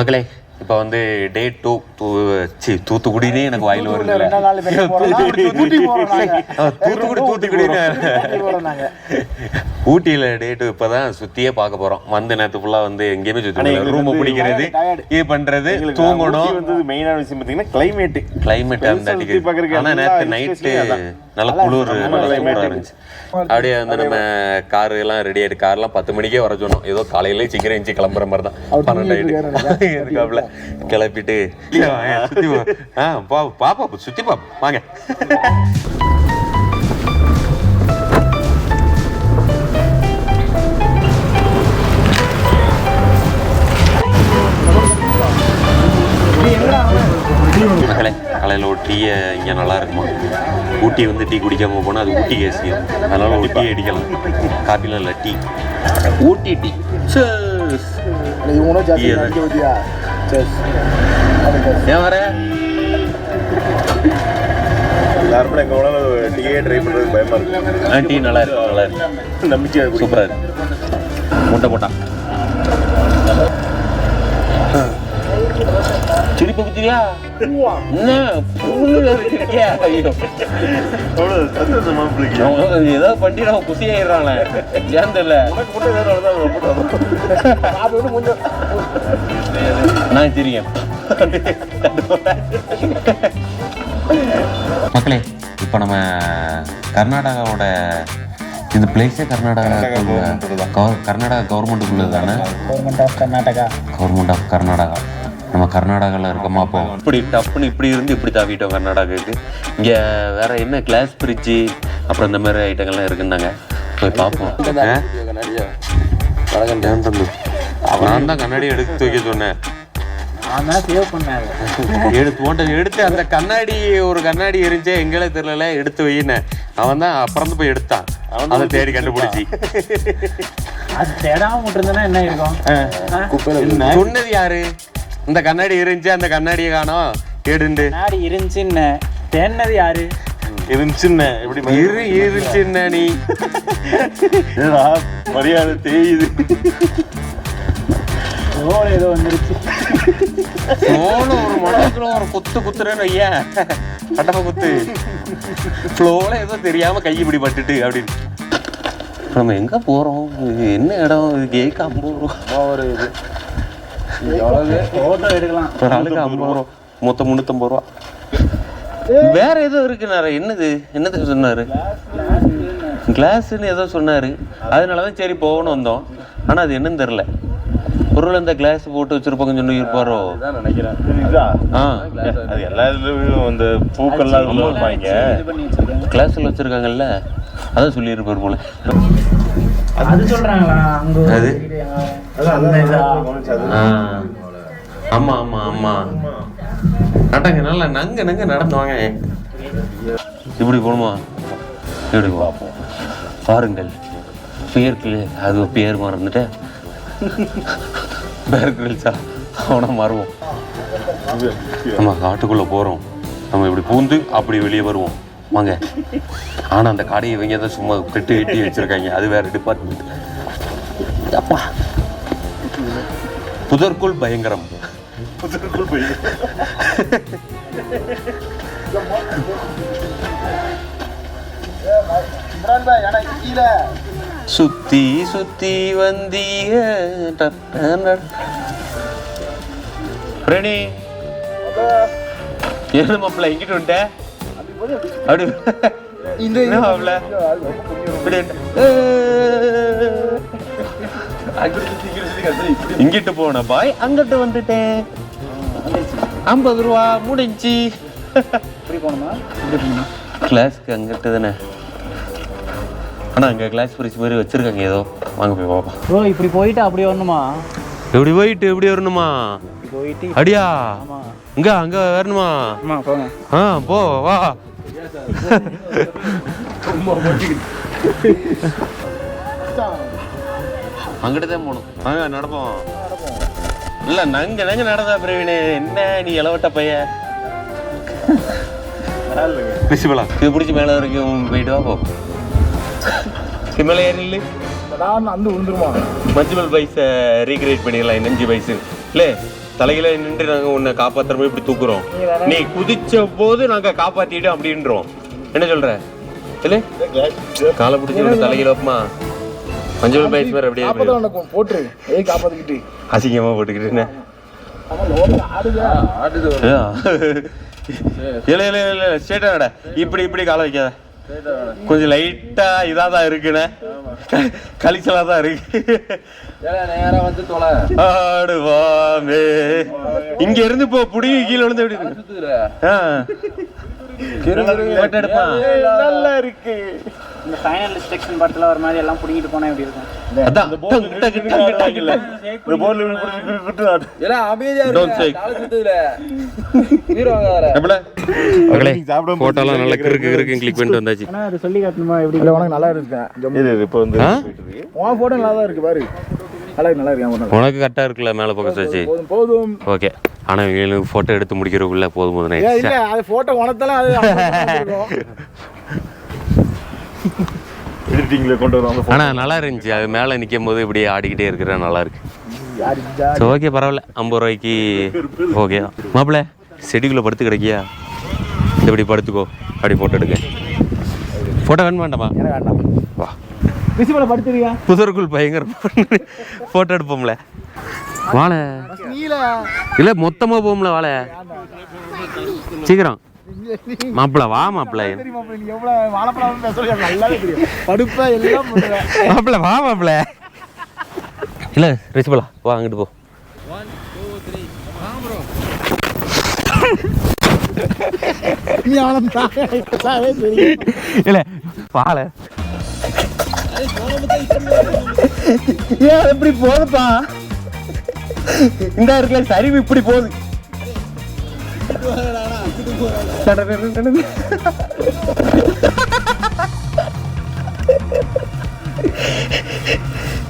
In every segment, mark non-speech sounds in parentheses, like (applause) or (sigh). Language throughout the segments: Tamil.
மக்களே இப்போ வந்து டே டூ தூ சி தூத்துக்குடினே எனக்கு வாயில் வருது. (laughs) தூத்துக்குடி. நாங்க. ஊட்டியில் டே டூ இப்போ தான் சுற்றியே பார்க்க போகிறோம் வந்து நேற்று ஃபுல்லாக வந்து எங்கேயுமே சுற்றி ரூமை பிடிக்கிறது. இது பண்ணுறது தூங்கணும். மெயினான விஷயம் பார்த்தீங்கன்னா கிளைமேட் கிளைமேட் அந்த ஆனால் நேற்று hill நைட்டு. நல்ல குளிர் இருந்துச்சு. அப்படியே வந்து நம்ம கார் எல்லாம் ரெடி ஆயிட்டு கார்லாம் பத்து மணிக்கே வர சொன்னோம். ஏதோ காலையில சீக்கிரம் எஞ்சி கிளம்புற மாதிரி தான். பன்னெண்டு ஆயிட்டு. (laughs) இருக்காப்புல கிளப்பிட்டு. ஆ பா பாப்பா சுத்தி பாப்பா. வாங்க. மகளே காலையில் ஒரு டீயை இங்கே நல்லா இருக்குமா? ஊட்டி வந்து டீ குடிக்காம போனால் அது ஊட்டி கேசி அதனால ஒரு டீ அடிக்கலாம். காப்பிலாம் இல்லை டீ. ஊட்டி டீ. Cheers. ஏன் வர? யாருமே எங்க வேணாலும் டீயே ட்ரை பண்றதுக்கு பயமா இருக்கு. ஆ டீ நல்லா இருக்கு நல்லா இருக்கு. நம்பிக்கையா இருக்கு சூப்பராக இருக்கு. முட்டை போட்டா குத்திரியா என்ன புல்லுல இருக்கியா ஐயோ அவ்வளவு சந்தோஷமா பிடிக்கும் அவன் ஏதோ பண்ணி நம்ம குசியாயிடுறானே ஏன் தெரியல உனக்கு மட்டும் வேற அவ்வளவுதான் போட்டோம் அது வந்து கொஞ்சம் நான் தெரியும் மக்களே இப்போ நம்ம கர்நாடகாவோட இந்த பிளேஸே கர்நாடகா கவர்- கர்நாடகா கவர்மெண்ட்டுக்குள்ளே தானே government of Karnataka government of Karnataka நம்ம கர்நாடகாவில் இருக்கோமா அப்போ இப்படி டப்புன்னு இப்படி இருந்து இப்படி தாவிட்டோம் கர்நாடகாவுக்கு. இங்கே வேற என்ன கிளாஸ் பிரிட்ஜு அப்புறம் இந்த மாதிரி ஐட்டங்கள்லாம் இருக்குன்னாங்க போய் பார்ப்போம்? நான் தான் கண்ணாடி எடுத்து வைக்க சொன்னேன். எடுத்து ஓட்ட எடுத்து அந்த கண்ணாடி ஒரு கண்ணாடி இருந்துச்சே எங்களே தெரியல எடுத்து வையினேன் அவன் தான் அப்புறம் போய் எடுத்தான். அதை தேடி கண்டுபிடிச்சி. அது தேடாம விட்டுருந்தேன்னா என்ன இருக்கும்? சொன்னது யாரு? இந்த கண்ணாடி இருந்துச்சு அந்த கண்ணாடியை காணோம். கேடுண்டு முன்னாடி இருந்துச்சுன்னு. தேடினது யாரு? இருந்துச்சுன்னு எப்படி இரு இருந்துச்சுன்னா நீ. மரியாதை தேயுது. ஓ ஏதோ வந்துருச்சு. ஒரு மடத்துல ஒரு குத்து குத்துறேன்னு ஐயா கட்டப்ப குத்து. ஃப்ளோல ஏதோ தெரியாம கை இப்படி பட்டுட்டு அப்படின்னு. நம்ம எங்க போறோம்? இது என்ன இடம்? இது ஒரு இது. எவ்வளவு ஃபோட்டோ எடுக்கலாம் ஒரு ஆளுக்கு ஐம்பது ரூபா மொத்தம் முந்நூற்றம்பது ரூபா வேற ஏதோ இருக்கு நிறைய என்னது? என்னது சொன்னாரு? கிளாஸ்ன்னு ஏதோ சொன்னாரு. அதனால தான் சரி போகணும் வந்தோம். ஆனா அது என்னன்னு தெரியல. பொருள் இந்த கிளாஸ் போட்டு வச்சிருப்பாங்கன்னு சொல்லி இருப்பாரோ நினைக்கிறேன். ஆ. அது எல்லா இதுலயும் அந்த பூக்கள்லாம் கிளாஸ்ல வச்சிருக்காங்கல்ல? அதான் சொல்லியிருப்பார் போல. அது சொல்றாங்களா? அங்க அது? ஆமா ஆமா ஆமா. நடங்க நல்லா நங்க நங்க நடந்து வாங்க. இப்படி போகணுமா இப்படி பார்ப்போம் பாருங்கள். பேருக்கு அது பேர் மறந்துட்டேன். பேர் கிரில்ஸா அவனை மாறுவோம். நம்ம காட்டுக்குள்ள போறோம். நம்ம இப்படி பூந்து அப்படி வெளியே வருவோம். வாங்க. ஆனா அந்த காடையை இவங்க தான் சும்மா கட்டி கட்டி வச்சிருக்காங்க. அது வேற டிபார்ட்மெண்ட் அப்பா. புதற்குள் பயங்கரம். புதருக்குள் போய் இம்ரான் பாய் எனக்கு கீழே சுத்தி சுத்தி வந்திய ரெடி என்ன மாப்பிள்ள இங்கிட்டு வந்துட்ட? அப்படி. இந்த இப்படி. இங்கிட்டு போன பாய் அங்கிட்டு வந்துட்டேன். ஐம்பது ரூபா முடிஞ்சு. இப்படி இப்படி கிளாஸ்க்கு அங்கிட்டு தானே. ஆனா அங்க கிளாஸ் பிரிச்சு மாதிரி வச்சிருக்காங்க ஏதோ. வாங்க போய் பார்ப்போம். ப்ரோ இப்படி போயிட்டு அப்படி வரணுமா? எப்படி போயிட்டு எப்படி வரணுமா? இப்படி போயிட்டு அடியா. இங்க அங்க வரணுமா? ஆ போ வா. அங்கிட்டு தான் போகணும். வாங்க நடப்போம். இல்ல நங்க நங்க நடந்தா பிரவீனே என்ன நீ இளவட்ட பையன் பிரின்சிபலா இது பிடிச்சி மேல வரைக்கும் போயிட்டு வா போ. மேலே ஏறி இல்லை நான் வந்து விழுந்துருமா மஞ்சுமல் பைஸை ரீக்ரியேட் பண்ணிடலாம் நெஞ்சு பைஸு இல்லை தலையில நின்று நாங்க உன்னை காப்பாத்துற இப்படி தூக்குறோம். நீ குதிச்ச போது நாங்க காப்பாத்திட்டோம் அப்படின்றோம். என்ன சொல்ற? இல்ல காலை பிடிச்சி தலையில வைப்பமா மஞ்சள் பைஸ் மாதிரி அப்படியே போட்டுரு. ஏய் காப்பாத்திக்கிட்டு. அசிங்கமா போட்டுக்கிட்டு இல்ல இல்ல இல்ல ஸ்ட்ரெயிட்டா இப்படி இப்படி காலை வைக்காத. கொஞ்சம் லைட்டா இதா தான் இருக்குண்ணே கலிச்சலா தான் இருக்கு நேரா வந்து தொலை. ஆடுவாமே. இங்க இருந்து போ புடி கீழே விழுந்து எப்படி நல்லா இருக்கு. இந்த ஃபைனல் டிஸ்ட்ரக்ஷன் படத்துல ஒரு மாதிரி எல்லாம் புடிங்கிட்டு போனா எப்படி இருக்கும்? அதான். இந்த போர்ல எல்லாம் நல்லா கிறுக்கு கிறுக்குன்னு click பண்ணிட்டு வந்தாச்சு. ஆனா அது சொல்லி காட்டணுமா? எப்படி இல்ல உனக்கு நல்லா இருக்கு இது இப்போ வந்து? உன் போட்டோ நல்லா தான் இருக்கு பாரு. நல்லா நல்லா இருக்கு உனக்கு கரெக்டா இருக்குல்ல மேல focus வச்சு போதும் போதும். ஓகே ஆனா இவங்களுக்கு போட்டோ எடுத்து முடிக்கிறதுக்குள்ள போதும் போதும் ஏன் இல்ல அது போட்டோ உனத்தால அது எடிட்டிங்ல கொண்டு வருவாங்க ஆனா நல்லா இருந்துச்சு. அது மேல நிக்கும் போது இப்படி ஆடிக்கிட்டே இருக்கிற நல்லா இருக்கு. சரி ஓகே பரவாயில்ல. ஐம்பது ரூபாய்க்கு ஓகே தான் மாப்பிள்ள செடிக்குள்ள படுத்து கிடைக்கியா? இப்படி படுத்துக்கோ. அப்படி போட்டோ எடுக்க போட்டோ வேணுமா வேண்டாமா? வேண்டாம். வா. பிசிபல படுத்துறியா புதருக்குள் பயங்கர போட்டோ எடுப்போம்ல. வாழை. இல்ல மொத்தமா போகும்ல வாழை. சீக்கிரம். மாப்பிள வா மாப்பிள மாப்பிள வா மாப்பிள இல்ல ரிசிபலா வா அங்கிட்டு போ. இல்ல ஏன் எப்படி போகுதுப்பா இந்த இருக்குல்ல சரிவு இப்படி போகுது.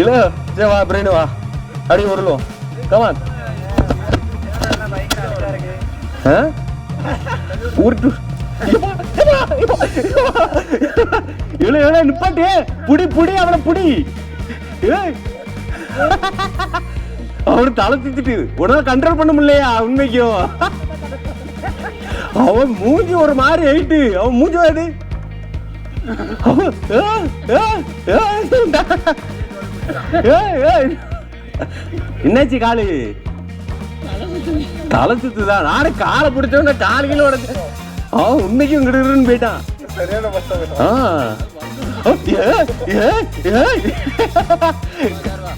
இல்ல சரி வா பிரேனு வா. அப்படியே உருளுவோம். கமான் உருட்டு. இவ்வளோ எவ்வளோ நிப்பாட்டு புடி புடி அவனை புடி. அவனு தலை திச்சிட்டு உடனே கண்ட்ரோல் பண்ண முடியலையா? உண்மைக்கும் அவன் மூஞ்சி ஒரு மாதிரி ஆயிட்டு. அவன் மூஞ்சி வாடு அவன், ஆ, ஆ, ஆ, ஏய், ஏய். என்னாச்சு காலு தலை சுத்துதான் நானே காலை பிடிச்சவன கால் கீழே உடச்சு. அவன் உண்மைக்கும் இங்கிட்டு போயிட்டான். ஆ. ஏ, ஏ, ஏ.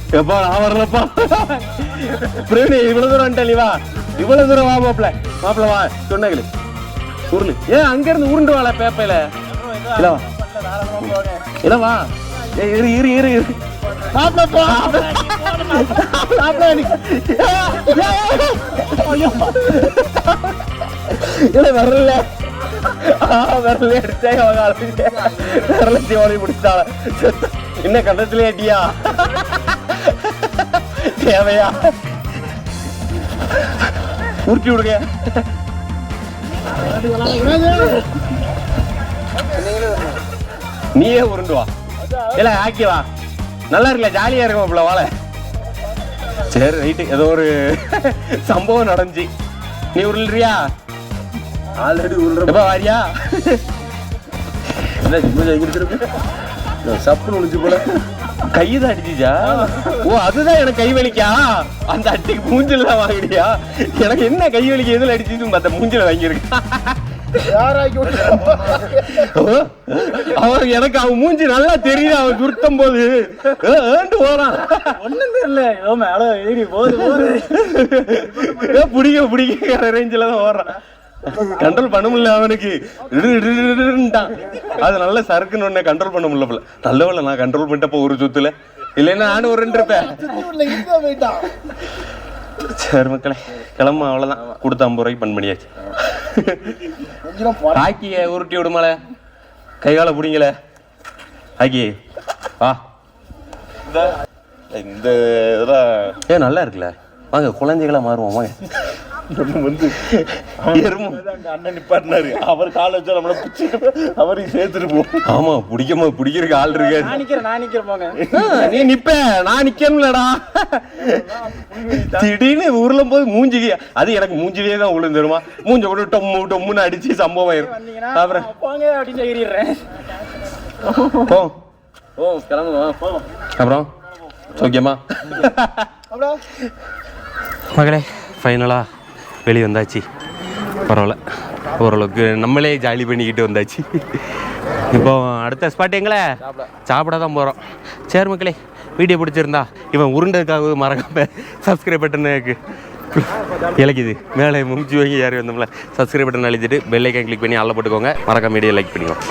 எப்பா நான் வரலப்பா. பிரவீனி இவ்வளவு தூரம் வந்துட்டேன் நீ வா இவ்வளவு தூரம் வா மாப்பிள மாப்பிள வா சொன்னங்களு உருளு ஏன் அங்க இருந்து உருண்டு வாழ பேப்பையில. இல்ல வா இல்ல வா ஏய், இரு இரு இரு இரு. மாப்பிள போ. மாப்பிள இல்ல வரல விரல அடிச்சா விரல தீவாளி பிடிச்சாள என்ன கண்டத்திலே அடியா? தேவையா? உருட்டி விடுங்க. நீயே உருண்டு வா. இல்ல ஆக்கி வா. நல்லா இருக்குல்ல ஜாலியா இருக்கும் அப்பல வாழ. சரி ரைட்டு ஏதோ ஒரு சம்பவம் நடந்துச்சு. நீ உருள்றியா? ஆல்ரெடி உள்ள எப்ப வாரியா? என்ன சப்புன்னு ஒளிஞ்சு போல. கைதான் அடிச்சுச்சா? ஓ அதுதான் எனக்கு கை வலிக்கா? அந்த அட்டிக்கு மூஞ்சில தான் வாங்கிடியா எனக்கு என்ன கை வலிக்கு எதுல அடிச்சுன்னு மத்த மூஞ்சில வாங்கியிருக்கு. அவன் எனக்கு அவன் மூஞ்சி நல்லா தெரியுது அவன் துருத்தம் போது. ஏண்டு போறான் ஒண்ணும் தெரியல. ஏதோ மேல ஏறி போகுது ஏ, பிடிக்க பிடிக்கிற ரேஞ்சில தான் ஓடுறான். கண்ட்ரோல் பண்ண முடியல அவனுக்கு. அது நல்ல சறுக்குன்னு ஒண்ணு கண்ட்ரோல் பண்ண முடியல போல. நல்ல நான் கண்ட்ரோல் பண்ணிட்டப்ப ஒரு சுத்துல. இல்லைன்னா நானும் ஒரு ரெண்டு சரி மக்களே கிளம்ப அவ்வளவுதான். கொடுத்த ஐம்பது ரூபாய்க்கு பண் பண்ணியாச்சு. ஆக்கிய உருட்டி விடுமால. கை காலை பிடிங்கல. ஆக்கி வா. இந்த இதெல்லாம் ஏ நல்லா இருக்குல்ல. வாங்க குழந்தைகளா மாறுவோம் வாங்க. வந்து அண்ணன் நிப்பாட்டினாரு. அவர் காலை வச்சா நம்மள பிடிச்சிட்டு அவரையும் சேர்த்துட்டு போவோம் ஆமா பிடிக்காம பிடிக்கிறதுக்கு ஆள் இருக்காது நான் நிக்கிறேன் நான் நிக்கிறேன் போங்க. நீ நிப்ப நான் நிக்கணும்லடா. திடீர்னு உருளும் போது மூஞ்சிக்கு அது எனக்கு மூஞ்சிலே தான் உளுந்து தருமா மூஞ்ச கூட டொம்மு டொம்முன்னு அடிச்சு சம்பவம் ஆயிரும். அப்புறம் போங்க அப்படின்னு சொல்லிடுறேன். போ. ஓ கிளம்புவோம் போவோம் அப்புறம்? ஓகேம்மா மகளே ஃபைனலாக வெளியே வந்தாச்சு. பரவாயில்ல. ஓரளவுக்கு நம்மளே ஜாலி பண்ணிக்கிட்டு வந்தாச்சு. இப்போ அடுத்த ஸ்பாட் எங்களே? சாப்பிட தான் போகிறோம் சரி மக்களே வீடியோ பிடிச்சிருந்தா இவன் உருண்டதுக்காக மறக்காம சப்ஸ்கிரைப் பட்டனுக்கு இலக்கிது மேலே மூஞ்சி வாங்கி யாரும் வந்தோம்ல சப்ஸ்கிரைப் பட்டன் அழுத்திட்டு பெல்லைக்கான் கிளிக் பண்ணி ஆள போட்டுக்கோங்க. மறக்காம வீடியோ லைக் பண்ணிக்கோங்க